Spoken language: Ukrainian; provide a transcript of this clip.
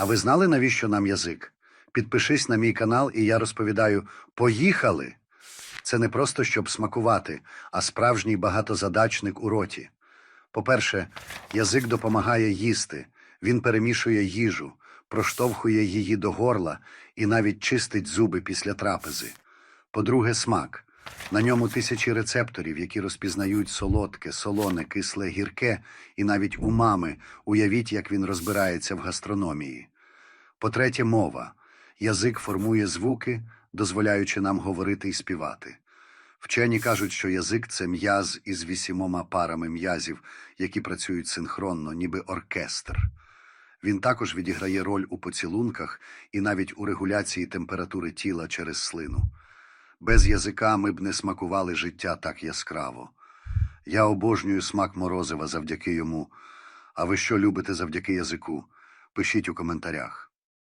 А ви знали, навіщо нам язик? Підпишись на мій канал, і я розповідаю: поїхали! Це не просто щоб смакувати, а справжній багатозадачник у роті. По-перше, язик допомагає їсти, він перемішує їжу, проштовхує її до горла і навіть чистить зуби після трапези. По-друге, смак. На ньому тисячі рецепторів, які розпізнають солодке, солоне, кисле, гірке і навіть умами. Уявіть, як він розбирається в гастрономії. По-третє, мова. Язик формує звуки, дозволяючи нам говорити і співати. Вчені кажуть, що язик це м'яз із вісімома парами м'язів, які працюють синхронно, ніби оркестр. Він також відіграє роль у поцілунках і навіть у регуляції температури тіла через слину. Без язика ми б не смакували життя так яскраво. Я обожнюю смак морозива завдяки йому. А ви що любите завдяки язику? Пишіть у коментарях.